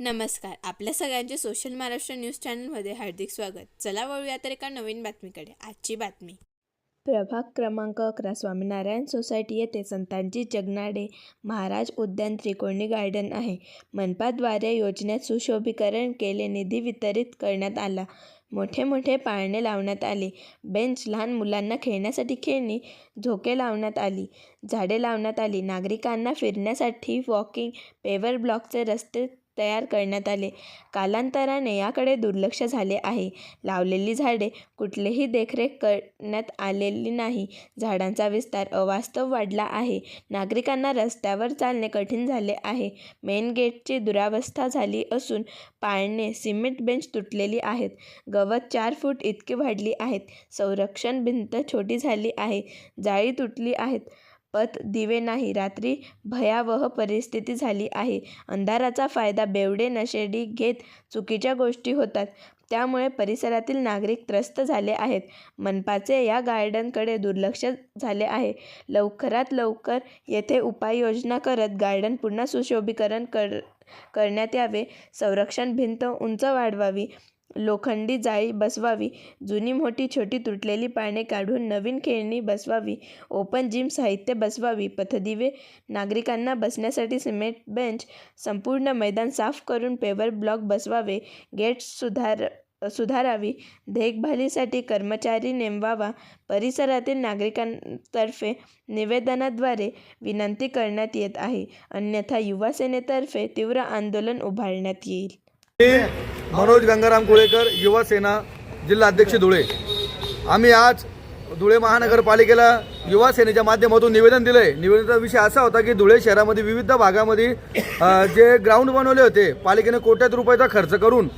नमस्कार. आपल्या सगळ्यांचे सोशल महाराष्ट्र न्यूज चॅनलमध्ये हार्दिक स्वागत. चला वळूया तर एका नवीन बातमीकडे. आजची बातमी. प्रभाग क्रमांक अकरा स्वामीनारायण सोसायटी येथे संतांची जगनाडे महाराज उद्यान त्रिकोणी गार्डन आहे. मनपाद्वारे योजनेत सुशोभीकरण केले निधी वितरित करण्यात आला. मोठे मोठे पाळणे लावण्यात आले. बेंच लहान मुलांना खेळण्यासाठी खेळणी झोके लावण्यात आली. झाडे लावण्यात आली. नागरिकांना फिरण्यासाठी वॉकिंग पेवर ब्लॉकचे रस्ते तयार करण्यात आले. कालांतराने याकडे दुर्लक्ष झाले आहे. लावलेली झाडे कुठलेही देखरेख करण्यात आलेली नाही. झाडांचा विस्तार अवास्तव वाढला आहे. नागरिकांना रस्त्यावर चालणे कठीण झाले आहे. मेन गेटची दुरावस्था झाली असून पाळणे सिमेंट बेंच तुटलेली आहेत. गवत चार फूट इतकी वाढली आहेत. संरक्षण भिंत छोटी झाली आहे. जाळी तुटली आहेत. पथ दिवे नाही. रात्री भयावह परिस्थिती झाली आहे. अंधाराचा फायदा बेवडे नशेडी घेत चुकीच्या गोष्टी होतात. त्यामुळे परिसरातील नागरिक त्रस्त झाले आहेत. मनपाचे या गार्डनकडे दुर्लक्ष झाले आहे. लवकरात लवकर येथे उपाययोजना करत गार्डन पुन्हा सुशोभीकरण कर करण्यात यावे. संरक्षण भिंत उंच वाढवावी. लोखंडी जाळी बसवावी. जुनी मोठी छोटी तुटलेली पाने काढून नवीन खेळणी बसवावी. ओपन जिम साहित्य बसवावी. पथदिवे नागरिकांना बसण्यासाठी सिमेंट बेंच संपूर्ण मैदान साफ करून पेवर ब्लॉक बसवावे. गेट सुधार सुधारावी. देखभालीसाठी कर्मचारी नेमवावा. परिसरातील नागरिकांतर्फे निवेदनाद्वारे विनंती करण्यात येत आहे. अन्यथा युवा सेनेतर्फे तीव्र आंदोलन उभारण्यात येईल. मी मनोज गंगाराम कोळेकर युवा सेना जिल्हा अध्यक्ष धुळे. आम्ही आज धुळे महानगरपालिकेला युवा सेनेच्या माध्यमातून निवेदन दिलं आहे निवेदनाचा विषय असा होता की धुळे शहरामध्ये विविध भागामध्ये जे ग्राउंड बनवले होते पालिकेने कोट्यात रुपयाचा खर्च करून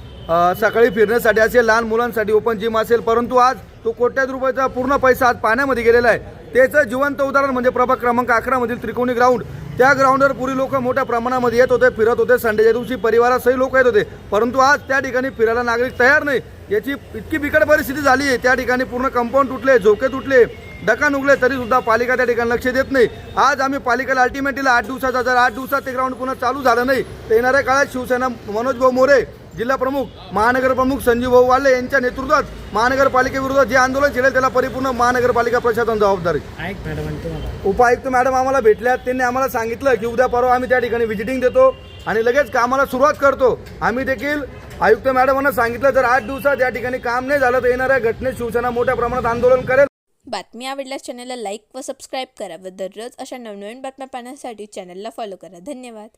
सकाळी फिरण्यासाठी असेल लहान मुलांसाठी ओपन जिम असेल परंतु आज तो कोट्यात रुपयाचा पूर्ण पैसा आज पाण्यामध्ये गेलेला आहे. त्याचं जिवंत उदाहरण म्हणजे प्रभाग क्रमांक अकरामधील त्रिकोणी ग्राउंड त्या ग्राउंडवर पूर्वी लोक मोठ्या प्रमाणामध्ये येत होते फिरत होते. संडेच्या दिवशी परिवारासही लोक येत होते. परंतु आज त्या ठिकाणी फिरायला नागरिक तयार नाही. याची इतकी बिकट परिस्थिती झाली आहे. त्या ठिकाणी पूर्ण कंपाऊंड तुटले झोके तुटले डकान उगले तरी सुद्धा पालिका त्या ठिकाणी लक्ष देत नाही. आज आम्ही पालिकेला अल्टिमेटली आठ दिवसाचा जर आठ दिवसात ते ग्राउंड पुन्हा चालू झालं नाही तर येणाऱ्या काळात शिवसेना मनोज भाऊ मोरे जिल्हा प्रमुख महानगर प्रमुख संजीव भाऊ वाले यांच्या नेतृत्वात महानगरपालिकेविरोधात जे आंदोलन छेडेल त्याला परिपूर्ण महानगरपालिका प्रशासन जबाबदार. उपायुक्त मॅडम आम्हाला भेटल्यात. त्यांनी आम्हाला सांगितलं की उद्या परवा आम्ही त्या ठिकाणी व्हिजिटिंग देतो आणि लगेच कामाला सुरुवात करतो. आम्ही देखील आयुक्त मॅडमांना सांगितलं जर आठ दिवसात या ठिकाणी काम नाही झालं तर येणाऱ्या घटनेत शिवसेना मोठ्या प्रमाणात आंदोलन करेल. बातमी आवडल्यास चॅनलला लाईक व सबस्क्राईब करा व दररोज अशा नवनवीन बातम्या पाहण्यासाठी चॅनलला फॉलो करा. धन्यवाद.